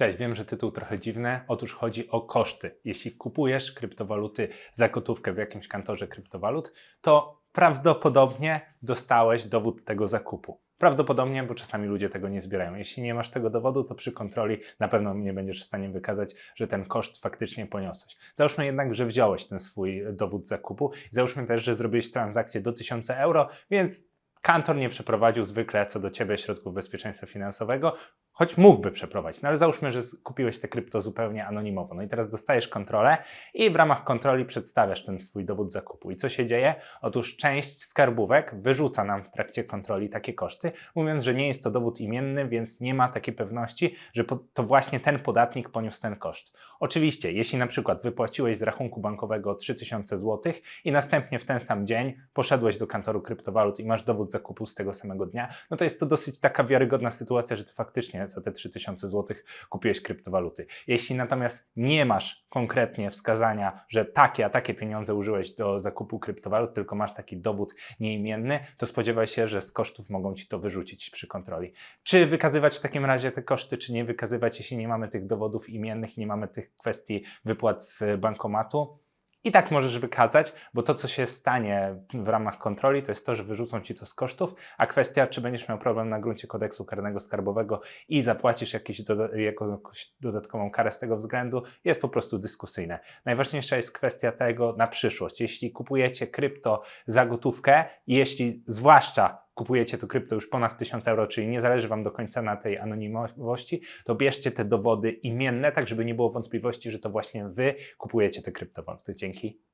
Cześć, wiem, że tytuł trochę dziwny. Otóż chodzi o koszty. Jeśli kupujesz kryptowaluty za gotówkę w jakimś kantorze kryptowalut, to prawdopodobnie dostałeś dowód tego zakupu. Prawdopodobnie, bo czasami ludzie tego nie zbierają. Jeśli nie masz tego dowodu, to przy kontroli na pewno nie będziesz w stanie wykazać, że ten koszt faktycznie poniosłeś. Załóżmy jednak, że wziąłeś ten swój dowód zakupu. Załóżmy też, że zrobiłeś transakcję do 1000 euro, więc kantor nie przeprowadził zwykle co do ciebie środków bezpieczeństwa finansowego, choć mógłby przeprowadzić. No ale załóżmy, że kupiłeś te krypto zupełnie anonimowo. No i teraz dostajesz kontrolę i w ramach kontroli przedstawiasz ten swój dowód zakupu. I co się dzieje? Otóż część skarbówek wyrzuca nam w trakcie kontroli takie koszty, mówiąc, że nie jest to dowód imienny, więc nie ma takiej pewności, że to właśnie ten podatnik poniósł ten koszt. Oczywiście, jeśli na przykład wypłaciłeś z rachunku bankowego 3000 zł i następnie w ten sam dzień poszedłeś do kantoru kryptowalut i masz dowód zakupu z tego samego dnia, no to jest to dosyć taka wiarygodna sytuacja, że ty faktycznie za te 3000 zł kupiłeś kryptowaluty. Jeśli natomiast nie masz konkretnie wskazania, że takie, a takie pieniądze użyłeś do zakupu kryptowalut, tylko masz taki dowód nieimienny, to spodziewaj się, że z kosztów mogą ci to wyrzucić przy kontroli. Czy wykazywać w takim razie te koszty, czy nie wykazywać, jeśli nie mamy tych dowodów imiennych, nie mamy tych kwestii wypłat z bankomatu? I tak możesz wykazać, bo to, co się stanie w ramach kontroli, to jest to, że wyrzucą ci to z kosztów, a kwestia, czy będziesz miał problem na gruncie kodeksu karnego skarbowego i zapłacisz jakiś doda jakąś dodatkową karę z tego względu, jest po prostu dyskusyjne. Najważniejsza jest kwestia tego na przyszłość. Jeśli kupujecie krypto za gotówkę, jeśli zwłaszcza kupujecie to krypto już ponad 1000 euro, czyli nie zależy Wam do końca na tej anonimowości, to bierzcie te dowody imienne, tak żeby nie było wątpliwości, że to właśnie Wy kupujecie te kryptowaluty. Dzięki.